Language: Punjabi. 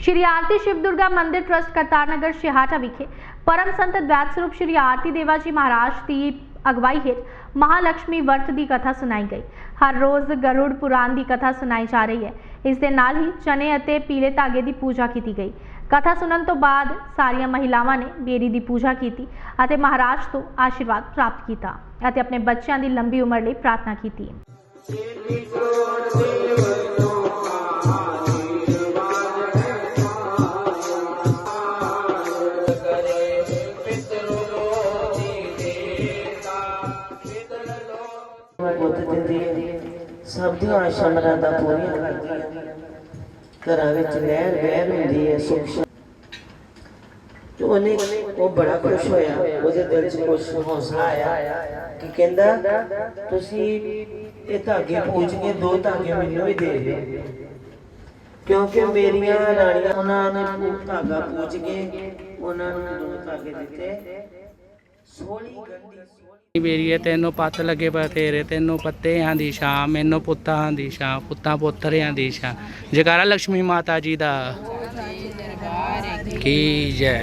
ਸ਼੍ਰੀ ਆਰਤੀ ਸ਼ਿਵ ਦੁਰਗਾ ਮੰਦਿਰ ਟਰਸਟ ਕਰਤਾਰਨਗਰ ਸ਼ਿਹਾਟਾ ਵਿਖੇ ਪਰਮ ਸੰਤ ਦਵੈਤ ਸਰੂਪ ਸ਼੍ਰੀ ਆਰਤੀ ਦੇਵਾ ਜੀ ਮਹਾਰਾਜ ਦੀ ਅਗਵਾਈ ਹੇਠ ਮਹਾਲక్ష్ਮੀ ਵਰਤ ਦੀ ਕਥਾ ਸੁਣਾਈ ਗਈ। ਹਰ ਰੋਜ਼ ਗਰੁੜ ਪੁਰਾਣ ਦੀ ਕਥਾ ਸੁਣਾਈ ਜਾ ਰਹੀ ਹੈ। ਇਸ ਦੇ ਨਾਲ ਹੀ ਚਨੇ ਅਤੇ ਪੀਲੇ ਧਾਗੇ ਦੀ ਪੂਜਾ ਕੀਤੀ ਗਈ। ਕਥਾ ਸੁਣਨ ਤੋਂ ਬਾਅਦ ਸਾਰੀਆਂ ਮਹਿਲਾਵਾਂ ਨੇ ਬੇਰੀ ਦੀ ਪੂਜਾ ਕੀਤੀ ਅਤੇ ਮਹਾਰਾਜ ਤੋਂ ਆਸ਼ੀਰਵਾਦ ਪ੍ਰਾਪਤ ਕੀਤਾ ਅਤੇ ਆਪਣੇ ਬੱਚਿਆਂ ਦੀ ਲੰਬੀ ਉਮਰ ਲਈ ਪ੍ਰਾਰਥਨਾ ਕੀਤੀ। ਬੁੱਧ ਦਿੰਦੀ ਹੈ ਸਭ ਦੀਆਂ ਆਸ਼ਾ ਮਰਾਦਾ ਪੂਰੀਆਂ ਕਰਦੀ ਹੈ ਘਰਾਂ ਵਿੱਚ ਵਹਿਰ ਵਹਿਰ ਹੁੰਦੀ ਹੈ, ਸੁਖ ਤੇ ਉਹਨੇ ਉਹ ਬੜਾ ਖੁਸ਼ ਹੋਇਆ, ਉਹਦੇ ਦਿਲ 'ਚ ਕੁਛ ਹੌਸਲਾ ਆਇਆ ਕਿ ਕਹਿੰਦਾ, ਤੁਸੀਂ ਇਹ ਧਾਗੇ ਪੂਜ ਕੇ ਦੋ ਧਾਗੇ ਮੈਨੂੰ ਵੀ ਦੇ ਦਿਓ। ਕਿਉਂਕਿ ਮੇਰੀਆਂ ਰਾਣੀਆਂ ਉਹਨਾਂ ਨੇ ਉਹ ਧਾਗਾ ਪੂਜ ਕੇ ਉਹਨਾਂ ਨੂੰ ਦੋ ਧਾਗੇ ਦਿੱਤੇ। ਸੋਹਣੀ ਗੰਢੀ। ਮੇਰੀਏ ਤੈਨੂੰ ਪੱਤ ਲੱਗੇ ਬਤੇਰੇ ਤੈਨੂੰ ਪੱਤਿਆਂ ਦੀ ਛਾਂ ਮੈਨੂੰ ਪੁੱਤਾਂ ਦੀ ਛਾਂ ਪੁੱਤਾਂ ਪੋਤਰਿਆਂ ਦੀ ਛਾਂ। ਜੈਕਾਰਾ ਲక్ష్ਮੀ ਮਾਤਾ ਜੀ ਦਾ। ਕੀ ਜੈ।